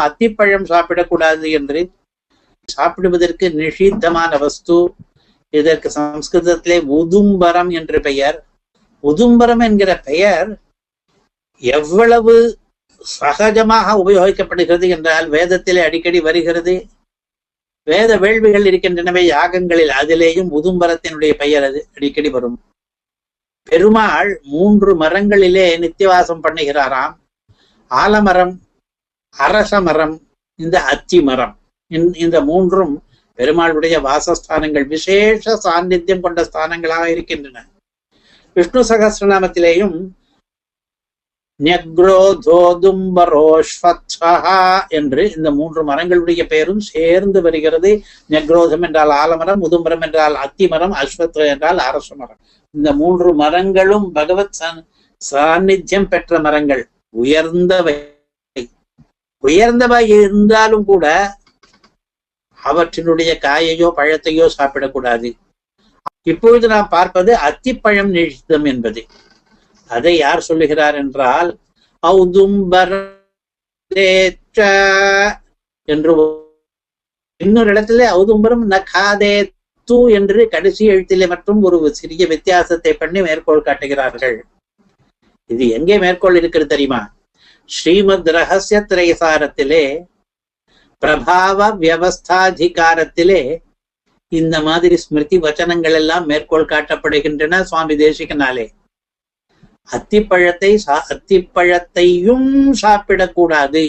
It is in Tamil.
அத்திப்பழம் சாப்பிடக்கூடாது என்று சாப்பிடுவதற்கு நிஷித்தமான வஸ்து. இதற்கு சம்ஸ்கிருதத்திலே உதும்பரம் என்று பெயர். உதும்பரம் என்கிற பெயர் எவ்வளவு சகஜமாக உபயோகிக்கப்படுகிறது என்றால் வேதத்திலே அடிக்கடி வருகிறது. வேத வேள்விகள் இருக்கின்றனவே யாகங்களில் அதிலேயும் உதும்பரத்தினுடைய பெயர் அது அடிக்கடி வரும். பெருமாள் மூன்று மரங்களிலே நித்தியவாசம் பண்ணுகிறாராம். ஆலமரம் அரச மரம் இந்த அத்தி மரம் இந்த மூன்றும் பெருமாளுடைய வாசஸ்தானங்கள் விசேஷ சாநித்தியம் கொண்ட ஸ்தானங்களாக இருக்கின்றன. விஷ்ணு சகசிரநாமத்திலேயும் என்று இந்த மூன்று மரங்களுடைய பெயரும் சேர்ந்து வருகிறது. நெக்ரோதம் என்றால் ஆலமரம் முதுமரம் என்றால் அத்தி மரம் அஸ்வத் என்றால் அரச மரம் இந்த மூன்று மரங்களும் பகவத் சாநித்தியம் பெற்ற மரங்கள் உயர்ந்தவை உயர்ந்தவை இருந்தாலும் கூட அவற்றினுடைய காயையோ பழத்தையோ சாப்பிடக்கூடாது. இப்பொழுது நாம் பார்ப்பது அத்திப்பழம் நிஷித்தம் என்பது. அதை யார் சொல்லுகிறார் என்றால் என்று இன்னொரு இடத்துல ஔதும்பரம் நகாதே தூ என்று கடைசி எழுத்திலே மற்றும் ஒரு சிறிய வித்தியாசத்தை பண்ணி மேற்கோள் காட்டுகிறார்கள். இது எங்கே மேற்கோள் இருக்கிறது தெரியுமா? ஸ்ரீமத் ரகசிய திரைசாரத்திலே பிரபாவ வியவஸ்தாதிகாரத்திலே இந்த மாதிரி ஸ்மிருதி வச்சனங்கள் எல்லாம் மேற்கோள் காட்டப்படுகின்றன சுவாமி தேசிகனாலே. அத்திப்பழத்தை அத்திப்பழத்தையும் சாப்பிடக்கூடாது.